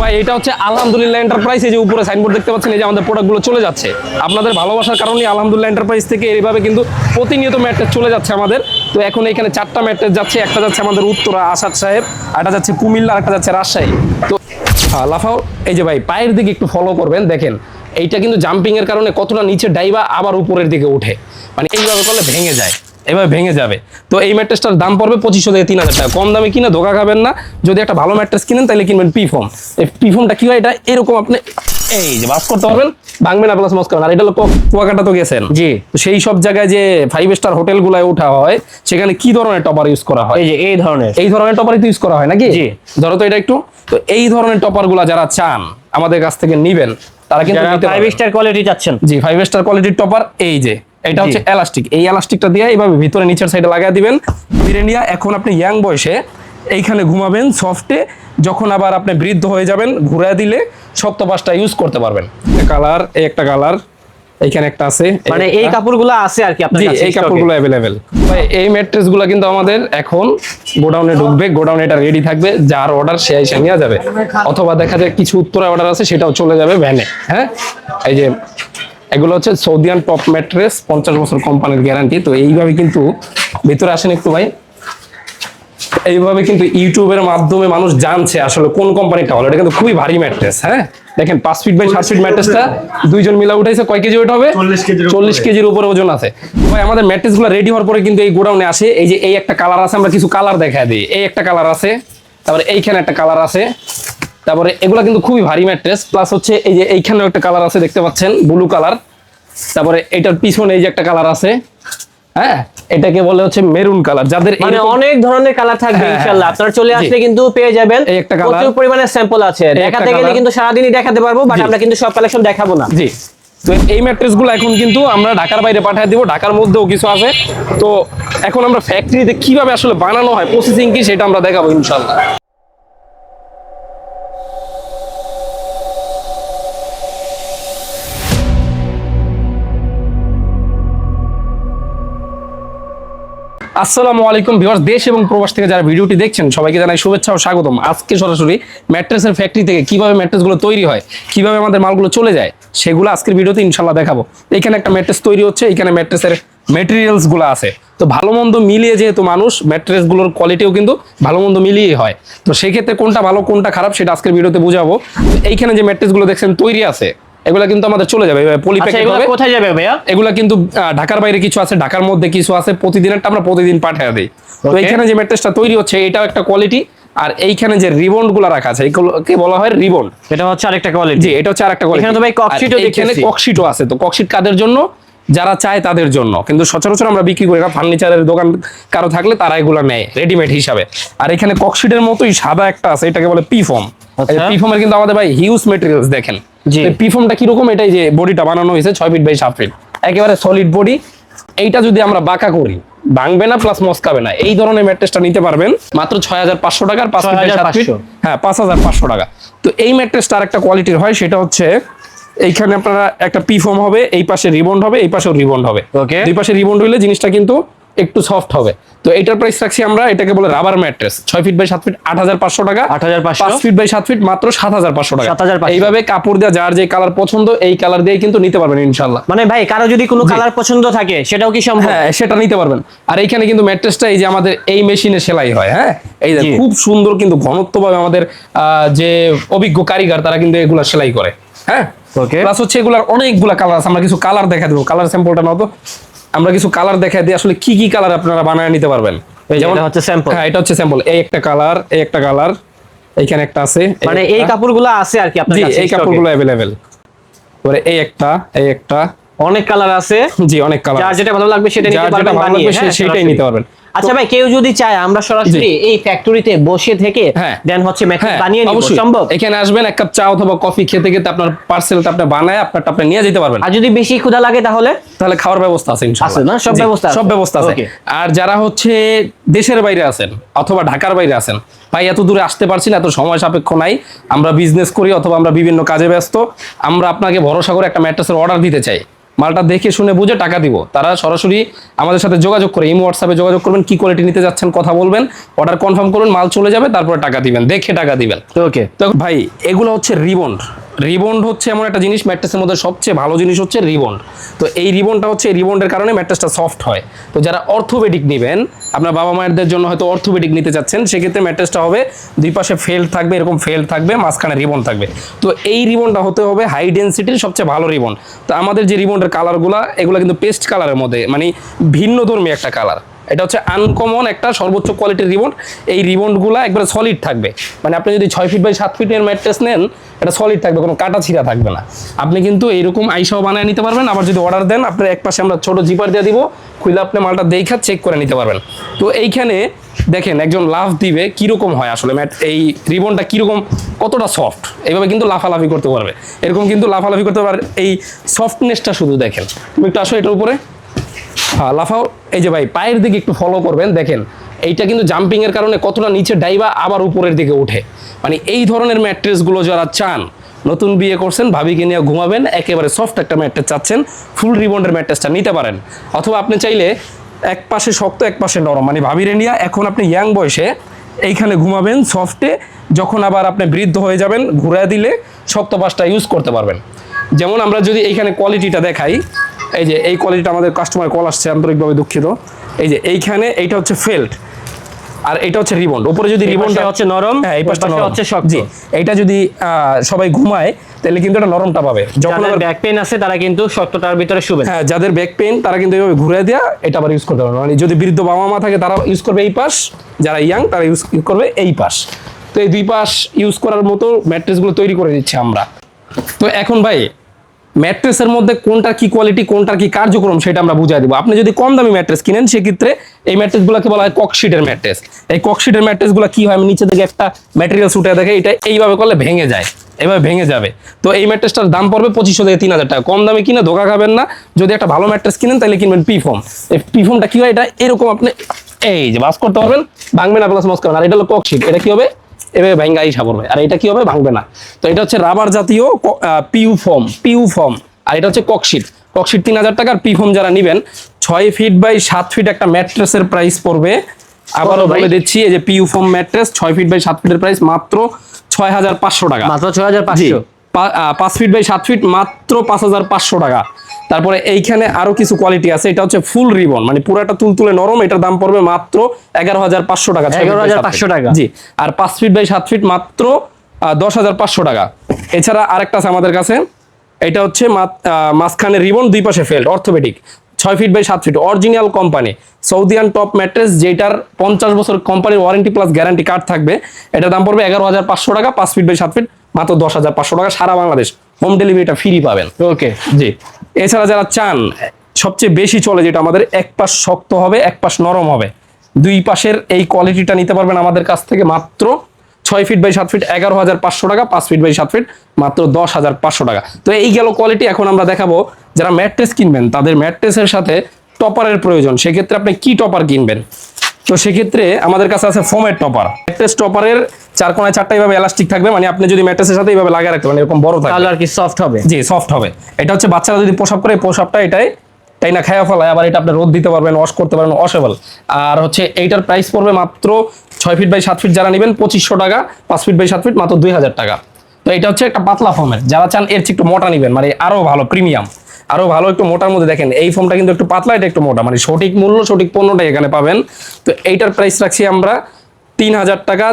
ভাই, এটা হচ্ছে আলহামদুলিল্লাহ এন্টারপ্রাইজ এই যে উপরে সাইনবোর্ড দেখতে পাচ্ছেন, এই যে আমাদের প্রোডাক্টগুলো চলে যাচ্ছে। আপনাদের ভালোবাসার কারণে আলহামদুলিল্লাহ এন্টারপ্রাইজ থেকে এইভাবে কিন্তু প্রতিনিয়ত ম্যাট্রেস চলে যাচ্ছে আমাদের। তো এখন এখানে চারটা ম্যাট্রেস যাচ্ছে, একটা যাচ্ছে আমাদের উত্তরা আসাদ সাহেব একটা যাচ্ছে কুমিল্লা একটা যাচ্ছে রাজশাহী। তো লাফাও, এই যে ভাই, পায়ের দিকে একটু ফলো করবেন, দেখেন, এইটা কিন্তু জাম্পিং এর কারণে কতটা নিচে ডাইবা আবার উপরের দিকে ওঠে। মানে এইভাবে করলে ভেঙে যায়। এভাবে ভেঙে যাবে। তো এই ম্যাট্রেসটার দাম পড়বে পঁচিশশো থেকে তিন হাজার টাকা। কম দামে কিনে ধোকা খাবেন না। যদি একটা ভালো ম্যাট্রেস কিনেন তাহলে কিনবেন পি ফোম এই পি ফোমটা কি হয় এটা? এরকম আপনি এই যে বাস করতে পারবেন। ভাঙবে না প্লাস করবেন আর এটা হলো ক- কুয়াকাটা তো গেছেন। জি। তো সেই সব জায়গায় যে ফাইভ স্টার হোটেল গুলায় ওঠা হয় সেখানে কি ধরনের টপার ইউজ করা হয়? এই যে এই ধরনের। এই ধরনের টপারই তো ইউজ করা হয় নাকি? জি। ধরো তো এটা একটু। তো এই ধরনের টপারগুলা যারা চান আমাদের কাছ থেকে নিবেন তারা কিন্তু ফাইভ স্টার কোয়ালিটি চাচ্ছেন। জি ফাইভ স্টার কোয়ালিটির টপার এই যে। এটা হচ্ছে এলাস্টিক। এই এলাস্টিকটা দিয়ে এইভাবে ভিতরে নিচের সাইডে লাগিয়ে দিবেন। ফিরে নিয়ে এখন আপনি ইয়াং বয়সে এইখানে ঘুমাবেন সফটে যখন আবার আপনি বৃদ্ধ হয়ে যাবেন ঘুরে দিলে শক্ত পাশটা ইউজ করতে পারবেন। কালার এই একটা কালার এইখানে একটা আছে মানে এই কাপড়গুলো আছে আর কি আপনার কাছে এই কাপড়গুলো অ্যাভেলেবেল ভাই এই ম্যাট্রেসগুলো কিন্তু আমাদের এখন গোডাউনে ঢুকবে গোডাউনে এটা রেডি থাকবে যার অর্ডার সে এসে নিয়ে যাবে। অথবা দেখা যায় কিছু উত্তরে অর্ডার আছে সেটাও চলে যাবে ভ্যানে হ্যাঁ? এই যে এগুলো হচ্ছে সৌদিয়ান টপ ম্যাট্রেস পঞ্চাশ বছর কোম্পানির গ্যারান্টি তো এইভাবে কিন্তু ভিতরে আসেন একটু ভাই। এইভাবে কিন্তু ইউটিউবের মাধ্যমে মানুষ জানছে আসলে কোন কোম্পানিটা হলো এটা কিন্তু খুবই ভারী ম্যাট্রেস হ্যাঁ? দেখেন পাঁচ ফিট বাই সাত ফিট ম্যাট্রেসটা দুইজন মিলা উঠাইছে কয় কেজি ওয়েট হবে? 40 কেজির উপরে। চল্লিশ কেজির উপরে ওজন আছে। ভাই আমাদের ম্যাট্রেসগুলো রেডি হওয়ার পরে কিন্তু এই গোডাউনে আসে এই যে এই একটা কালার আছে আমরা কিছু কালার দেখা দিই। এই একটা কালার আছে তারপরে এইখানে একটা কালার আছে। তারপরে এগুলা কিন্তু খুবই ভারী ম্যাট্রেস প্লাস হচ্ছে এই যে এইখানেও একটা কালার আছে দেখতে পাচ্ছেন ব্লু কালার তারপরে এটার পিছনে এই যে একটা কালার আছে হ্যাঁ? এটাকে বলে হচ্ছে মেরুন কালার যাদের মানে অনেক ধরনের কালার থাকবে হ্যাঁ, ইনশাআল্লাহ হ্যাঁ, আপনারা চলে আসলে কিন্তু পেয়ে যাবেন। একটা। প্রচুর পরিমাণে স্যাম্পল আছে। দেখাতে গেলে। কিন্তু সারাদিনই দেখাতে পারব বাট আমরা কিন্তু সব কালেকশন দেখাবো না। জি। তো এই ম্যাট্রেসগুলো এখন কিন্তু আমরা ঢাকার বাইরে পাঠিয়ে দিব। ঢাকার মধ্যেও কিছু আছে। তো এখন আমরা ফ্যাক্টরিতে কীভাবে আসলে বানানো হয় প্রসেসিং কি সেটা আমরা দেখাবো ইনশাল্লাহ। আসসালামু আলাইকুম ভিউয়ার্স, দেশ এবং প্রবাস থেকে যারা ভিডিওটি দেখছেন, সবাইকে জানাই শুভেচ্ছা ও স্বাগতম। আজকে সরাসরি ম্যাট্রেসের ফ্যাক্টরি থেকে কীভাবে ম্যাট্রেসগুলো তৈরি হয়, কীভাবে আমাদের মালগুলো চলে যায়, সেগুলো আজকের ভিডিওতে ইনশাল্লাহ দেখাবো। এখানে একটা ম্যাট্রেস তৈরি হচ্ছে, এখানে ম্যাট্রেসের মেটেরিয়ালসগুলো আছে। তো ভালো মন্দ মিলিয়ে যেহেতু মানুষ ম্যাট্রেসগুলোর কোয়ালিটিও কিন্তু ভালো মন্দ মিলিয়ে হয়। তো সেক্ষেত্রে কোনটা ভালো, কোনটা খারাপ, সেটা আজকের ভিডিওতে বুঝাবো। এইখানে যে ম্যাট্রেসগুলো দেখছেন, তৈরি আছে। এগুলো কিন্তু আমাদের চলে যাবে। আচ্ছা পলিপ্যাকেট হবে। কোথায় যাবে ভাইয়া? এগুলা কিন্তু ঢাকার বাইরে কিছু আছে ঢাকার মধ্যে কিছু আছে প্রতিদিনেরটা আমরা প্রতিদিন পাঠিয়ে দিই। তো. এইখানে যে ম্যাট্রেসটা তৈরি হচ্ছে এটাও একটা কোয়ালিটি আর এইখানে যে রিবন্ডগুলা রাখা আছে এগুলোকে বলা হয় রিবন্ড এটা হচ্ছে আরেকটা কোয়ালিটি জি এটা হচ্ছে আরেকটা কোয়ালিটি এখানে তো ভাই cocksheet ও এখানে। ককশিটও আছে। তো ককশিট কাদের জন্য? যারা চায় তাদের জন্য। কিন্তু সচরাচর আমরা বিক্রি করি না ফার্নিচারের দোকান কারও থাকলে তারা এগুলো নেয় রেডিমেড হিসাবে। আর এখানে ককশিটের মতোই সাদা একটা আছে এটাকে বলে পি ফর্ম আচ্ছা। পি ফর্মের কিন্তু আমাদের ভাই হিউজ মেটেরিয়ালস দেখেন। জি। পি ফর্মটা কীরকম এটাই যে বডিটা বানানো হয়েছে ছয় ফিট বাই সাত ফিট একেবারে সলিড বডি এইটা যদি আমরা বাঁকা করি ভাঙবে না প্লাস মস্কাবে না। এই ধরনের ম্যাট্রেসটা নিতে পারবেন মাত্র ছয় হাজার পাঁচশো টাকার পাঁচ ফিট বাই সাত ফিট 6,500 হ্যাঁ পাঁচ হাজার পাঁচশো টাকা। তো এই ম্যাট্রেসটা একটা কোয়ালিটির হয় সেটা হচ্ছে এইখানে আপনারা একটা পি ফোম হবে এই পাশে রিবন্ড হবে এই পাশেও রিবন্ড হবে। Okay. দুই পাশে রিবন্ড হইলে জিনিসটা কিন্তু একটু সফট হবে। তো এটার প্রাইস রাখছি আমরা এটাকে বলে রাবার ম্যাট্রেস ছয় ফিট বাই সাত ফিট আট হাজার পাঁচশো টাকা। 8,500 পাঁচ ফিট বাই সাত ফিট মাত্র সাত হাজার পাঁচশো টাকা। 7,500 এইভাবে কাপড় দেওয়া যার যে কালার পছন্দ এই কালার দিয়ে কিন্তু নিতে পারবেন ইনশাল্লাহ মানে ভাই কারও যদি কোনো কালার পছন্দ থাকে সেটাও কি সম্ভব? হ্যাঁ সেটা নিতে পারবেন। আর এইখানে কিন্তু ম্যাট্রেসটা এই যে আমাদের এই মেশিনে সেলাই হয় হ্যাঁ? এই যে খুব সুন্দর কিন্তু ঘনত্বভাবে আমাদের আহ, যে অভিজ্ঞ কারিগর তারা কিন্তু এগুলা সেলাই করে হ্যাঁ? Okay. প্লাস হচ্ছে এগুলার অনেকগুলা কালার আছে আমরা কিছু কালার দেখা দেবো। কালার স্যাম্পলটা নাও তো। আমরা কিছু কালার দেখাই দিই আসলে কি কি কালার আপনারা বানায় নিতে পারবেন? যেমন হচ্ছে স্যাম্পল হ্যাঁ এটা হচ্ছে স্যাম্পল এই একটা কালার এই একটা কালার এইখানে একটা আছে। মানে এই। কাপড়গুলো আছে আর কি আপনার কাছে এই। কাপড়গুলো অ্যাভেলেবেল পরে এই একটা এই একটা। অনেক কালার আছে। জি অনেক কালার যার যেটা ভালো লাগবে সেটা নিতে পারবেন হ্যাঁ, সেটাই নিতে পারবেন। আচ্ছা ভাই কেউ যদি চায় আমরা সরাসরি এই ফ্যাক্টরিতে বসে থেকে হ্যাঁ। দেন হচ্ছে ম্যাট্রেস বানিয়ে নিব সম্ভব? এখানে আসবেন এক কাপ চা অথবা কফি খেতে খেতে আপনার পার্সেলটা আপনি বানায় আপনারটা আপনি নিয়ে যেতে পারবেন। আর যদি বেশি ক্ষুধা লাগে তাহলে? তাহলে খাওয়ার ব্যবস্থা আছে ইনশাআল্লাহ। আছে না? সব ব্যবস্থা? সব ব্যবস্থা আছে। আর যারা হচ্ছে দেশের বাইরে আছেন অথবা ঢাকার বাইরে আছেন ভাই এত দূরে আসতে পারছি না এত সময় সাপেক্ষ নাই। আমরা বিজনেস করি অথবা আমরা বিভিন্ন কাজে ব্যস্ত। আমরা আপনাকে ভরসা করে একটা ম্যাট্রেসের অর্ডার দিতে চাই। মালটা দেখে শুনে বুঝে টাকা দিব। তারা সরাসরি আমাদের সাথে যোগাযোগ করে ইমো হোয়াটসঅ্যাপে যোগাযোগ করবেন কি কোয়ালিটি নিতে যাচ্ছেন কথা বলবেন অর্ডার কনফার্ম করুন মাল চলে যাবে তারপরে টাকা দিবেন দেখে টাকা দিবেন। ওকে তো ভাই এগুলো হচ্ছে রিবন্ড রিবন্ড হচ্ছে এমন একটা জিনিস, ম্যাট্রেসের মধ্যে সবচেয়ে ভালো জিনিস হচ্ছে রিবন্ড। তো এই রিবনটা হচ্ছে, এই রিবন্ডের কারণে ম্যাট্রেসটা সফট হয়। তো যারা অর্থোপেডিক নেবেন, আপনার বাবা মায়েরদের জন্য হয়তো অর্থোপেডিক নিতে চাচ্ছেন, সেক্ষেত্রে ম্যাট্রেসটা হবে, দুই পাশে ফেল্ড থাকবে, এরকম ফেল্ড থাকবে, মাঝখানে রিবন থাকবে। তো এই রিবনটা হতে হবে হাই ডেন্সিটির সবচেয়ে ভালো রিবন তো আমাদের যে রিবনের কালারগুলো এগুলো কিন্তু পেস্ট কালারের মধ্যে মানে ভিন্ন ধর্মী একটা কালার এটা হচ্ছে আনকমন একটা সর্বোচ্চ কোয়ালিটির রিবন এই রিবনগুলো একবারে সলিড থাকবে। মানে আপনি যদি ছয় ফিট বাই সাত ফিটের ম্যাট্রেস নেন, এটা সলিড থাকবে, কোনো কাটা ছিঁড়া থাকবে না। আপনি কিন্তু এইরকম আইসাও বানায় নিতে পারবেন, আবার যদি অর্ডার দেন, আপনার এক পাশে আমরা ছোট জিপার দিয়ে দিব খুলে আপনি মালটা দেখা চেক করে নিতে পারবেন। তো এইখানে দেখেন, একজন লাভ দিবে, কীরকম হয় আসলে ম্যাট এই রিবনটা কীরকম, কতটা সফট এইভাবে কিন্তু লাফালাফি করতে পারবে। এরকম কিন্তু লাফালাফি করতে পারবে, এই সফটনেসটা শুধু দেখেন। তুমি একটু আসো এটার উপরে। লাফাও। এই যে ভাই, পায়ের দিকে একটু ফলো করবেন, দেখেন, এইটা কিন্তু জাম্পিং এর কারণে কতটা নিচে ডাইবা আবার উপরের দিকে ওঠে। মানে এই ধরনের ম্যাট্রেসগুলো যারা চান, নতুন বিয়ে করছেন, ভাবিকে নিয়ে ঘুমাবেন, একেবারে সফট একটা ম্যাট্রেস চাচ্ছেন ফুল রিবন্ডের ম্যাট্রেসটা নিতে পারেন। অথবা আপনি চাইলে এক পাশে শক্ত, এক পাশে নরম। মানে ভাবিরে নিয়ে এখন আপনি ইয়াং বয়সে এইখানে ঘুমাবেন সফটে যখন আবার আপনি বৃদ্ধ হয়ে যাবেন, ঘুরায় দিলে শক্ত পাশটা ইউজ করতে পারবেন। যেমন আমরা যদি এইখানে কোয়ালিটিটা দেখাই এই যে এই কোয়ালিটিটা আমাদের কাস্টমার কল আসছে আন্তরিকভাবে দুঃখিত। এই যে এইখানে এইটা হচ্ছে ফেল্ট আর এটা হচ্ছে রিবন উপরে যদি রিবনটা হচ্ছে নরম, হ্যাঁ এই পাশটা হচ্ছে শক্ত। জি এইটা যদি সবাই ঘুমায় তাহলে কিন্তু এটা নরমটা পাবে। যখন আবার ব্যাক পেন আছে তারা কিন্তু শক্তটার ভিতরে শুবেন হ্যাঁ যাদের ব্যাক পেইন তারা কিন্তু এইভাবে ঘুরে দেওয়া এটা আবার ইউজ করতে পারবে। মানে যদি বৃদ্ধ বাবা মা থাকে তারা ইউজ করবে এই পাশ। যারা ইয়াং তারা ইউজ করবে এই পাশ। তো এই দুই পাশ ইউজ করার মতো ম্যাট্রেসগুলো তৈরি করে দিচ্ছি আমরা। তো এখন ভাই ম্যাট্রেসের মধ্যে কোনটার কি কোয়ালিটি কোনটার কি কার্যক্রম সেটা আমরা বুঝাই দিব। আপনি যদি কম দামি ম্যাট্রেস কিনেন, সেক্ষেত্রে এই ম্যাট্রেসগুলোকে বলা হয় ককশিটের ম্যাট্রেস। এই ককশিটের ম্যাট্রেসগুলো কি হয়? আমি নিচে থেকে একটা ম্যাটেরিয়াল উঠে দেখে এটা এইভাবে করলে ভেঙে যায়। এভাবে ভেঙে যাবে। তো এই ম্যাট্রেসটার দাম পড়বে পঁচিশশো থেকে তিন হাজার টাকা। কম দামে কিনে ধোকা খাবেন না। যদি একটা ভালো ম্যাট্রেস কিনেন, তাহলে কিনবেন পি ফোম এই পি ফোমটা কি হয়? এটা এরকম আপনি এই যে বাস করতে পারবেন ভাঙবে না প্লাস মস করবেন আর এটা হলো ককশিট এটা কি হবে? এভাবে ভাঙ্গা ইসা পড়বে আর এটা কি হবে? ভাঙবে না। তো এটা হচ্ছে রাবার জাতীয় পিউ ফর্ম পিউ ফর্ম। আর এটা হচ্ছে ককশিট। ককশিট তিন হাজার টাকার পি ফর্ম যারা নেবেন ছয় ফিট বাই সাত ফিট একটা ম্যাট্রেসের প্রাইস পড়বে। আবারও? বলে দিচ্ছি এই যে পিউ ফর্ম ম্যাট্রেস ছয় ফিট বাই সাত ফিটের প্রাইস মাত্র ছয় হাজার পাঁচশো টাকা। মাত্র ছয় হাজার পাঁচশো? পাঁচ ফিট বাই সাত ফিট মাত্র পাঁচ হাজার পাঁচশো টাকা। তারপরে এইখানে আরও কিছু কোয়ালিটি আছে এটা হচ্ছে ফুল রিবন মানে পুরাটা তুলতুলে নরম এটার দাম পড়বে মাত্র এগারো হাজার পাঁচশো টাকা 11,500 সাত feet। টাকা। জি আর পাঁচ ফিট বাই সাত ফিট মাত্র দশ হাজার পাঁচশো টাকা। এছাড়া আরেকটা আছে আমাদের কাছে এটা হচ্ছে মাঝখানে রিবন দুই পাশে ফেল্ড অর্থোপেডিক ছয় ফিট বাই সাত ফিট অরিজিনাল কোম্পানি সৌদিয়ান টপ ম্যাট্রেস যেটার পঞ্চাশ বছর কোম্পানির ওয়ারেন্টি প্লাস গ্যারান্টি কার্ড থাকবে। এটার দাম পড়বে এগারো হাজার পাঁচশো টাকা পাঁচ ফিট বাই সাত ফিট মাত্র দশ হাজার পাঁচশো টাকা সারা বাংলাদেশ। হোম ডেলিভারিটা ফ্রি পাবেন। ওকে জি। এছাড়া যারা চান, সবচেয়ে বেশি চলে যেটা আমাদের, এক পাশ শক্ত হবে, এক পাশ নরম হবে। দুই পাশের এই কোয়ালিটিটা নিতে পারবেন আমাদের কাছ থেকে মাত্র ছয় ফিট বাই সাত ফিট এগারো হাজার পাঁচশো টাকা, পাঁচ ফিট বাই সাত ফিট মাত্র দশ হাজার পাঁচশো টাকা। তো এই গেল কোয়ালিটি এখন আমরা দেখাবো যারা ম্যাট্রেস কিনবেন, তাদের ম্যাট্রেসের সাথে টপারের প্রয়োজন। সেক্ষেত্রে আপনি কি টপার কিনবেন? তো সেক্ষেত্রে আমাদের কাছে আছে ফোমের টপার ম্যাট্রেস টপারের চার কোনায় চারটা এইভাবে এলাস্টিক থাকবে মানে আপনি যদি ম্যাট্রেসের সাথে এইভাবে লাগিয়ে রাখতে পারেন এরকম বড় থাকবে। তাহলে আর কি সফট হবে? জি সফট হবে। এটা হচ্ছে বাচ্চারা যদি পোশাক করে পোশাকটা এটাই তাই না খায়া ফেলায় আবার এটা আপনি রোদ দিতে পারবেন ওয়াশ করতে পারবেন ওয়াশেবল আর হচ্ছে এইটার প্রাইস পড়বে মাত্র ছয় ফিট বাই সাত ফিট যারা নেবেন পঁচিশশো টাকা পাঁচ ফিট বাই সাত ফিট মাত্র দুই হাজার টাকা। তো এটা হচ্ছে একটা পাতলা ফর্মের যারা চান এর চেয়ে একটু মোটা নেবেন মানে আরও ভালো প্রিমিয়াম আরও ভালো একটু মোটার মধ্যে দেখেন এই ফর্মটা কিন্তু একটু পাতলা এটা একটু মোটা মানে সঠিক মূল্য সঠিক পণ্যটাই এখানে পাবেন। তো এইটার প্রাইস রাখছি আমরা তিন হাজার টাকা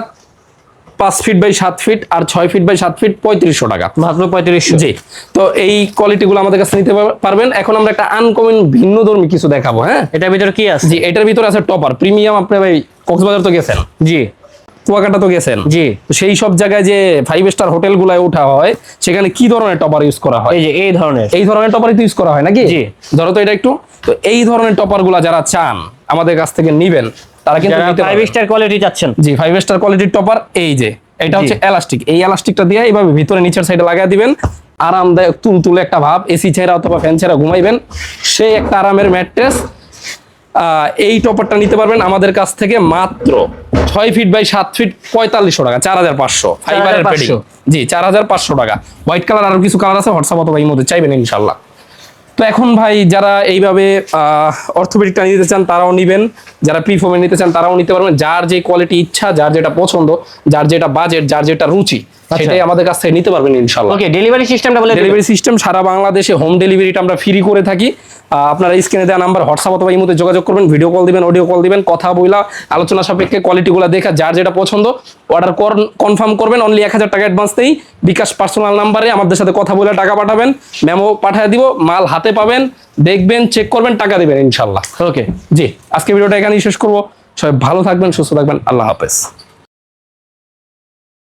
পাঁচ ফিট বাই সাত ফিট আর ছয় ফিট বাই সাত ফিট পঁয়ত্রিশশো টাকা। মাত্র পঁয়ত্রিশশো। জি তো এই কোয়ালিটিগুলো আমাদের কাছে নিতে পারবেন। এখন আমরা একটা আনকমন ভিন্ন ধর্মী কিছু দেখাবো হ্যাঁ? এটার ভিতরে কি আছে? জি এটার ভিতরে আছে টপার প্রিমিয়াম আপনি ভাই কক্সবাজার তো গেছেন? জি। কুয়াকাটা তো গেছেন। জি। সেই সব জায়গায় যে ফাইভ স্টার হোটেলগুলোয় ওঠা হয় সেখানে কি ধরনের টপার ইউজ করা হয়? এই যে এই ধরনের। এই ধরনের টপারই তো ইউজ করা হয় নাকি? জি। ধরো তো এটা একটু তো এই ধরনের টপারগুলো যারা চান আমাদের কাছ থেকে নিবেন তারা কিন্তু ফাইভ স্টার কোয়ালিটি চাচ্ছেন। জি ফাইভ স্টার কোয়ালিটির টপার এই যে এটা হচ্ছে এলাস্টিক এই এলাস্টিকটা দিয়ে এইভাবে ভিতরে নিচের সাইডে লাগাই দিবেন আরামদায়ক তুল তুলে একটা ভাব এসি ছেড়া অথবা ফ্যান ছেড়া ঘুমাইবেন সেই একটা আরামের ম্যাট্রেস এই টপারটা নিতে পারবেন আমাদের কাছ থেকে মাত্র ছয় ফিট বাই সাত ফিট পঁয়তাল্লিশশো টাকা চার হাজার পাঁচশো। ফাইবারের 4,500 পেডিং জি চার হাজার পাঁচশো টাকা। হোয়াইট কালার আরও কিছু কালার আছে হোয়াটসঅ্যাপ অথবা এই মধ্যে চাইবেন ইনশাল্লাহ। তো এখন ভাই যারা এইভাবে অর্থোপেডিকটা নিতে চান তারাও নেবেন। যারা প্রিফর্মে নিতে চান তারাও নিতে পারবেন। যার যে কোয়ালিটি ইচ্ছা যার যেটা পছন্দ যার যেটা বাজেট যার যেটা রুচি সেটাই আমাদের কাছ থেকে নিতে পারবেন ইনশাল্লাহ ওকে ডেলিভারি সিস্টেমটা বলে ডেলিভারি সিস্টেম সারা বাংলাদেশে হোম ডেলিভারিটা আমরা ফ্রি করে থাকি। আপনারা স্ক্রিনে দেওয়া নাম্বার হোয়াটসঅ্যাপ অথবা ইমোতে যোগাযোগ করবেন ভিডিও কল দিবেন অডিও কল দিবেন কথা বইলা আলোচনা সাপেক্ষে কোয়ালিটিগুলো দেখা যার যেটা পছন্দ অর্ডার কনফার্ম করবেন অনলি এক হাজার টাকা অ্যাডভান্স নেই। বিকাশ পার্সোনাল নাম্বারে আমাদের সাথে কথা বলে টাকা পাঠাবেন মেমো পাঠিয়ে দিব মাল হাতে পাবেন দেখবেন চেক করবেন টাকা দিবেন ইনশাল্লাহ ওকে জি আজকে ভিডিওটা এখানেই শেষ করব। সবাই ভালো থাকবেন সুস্থ থাকবেন আল্লাহ হাফেজ।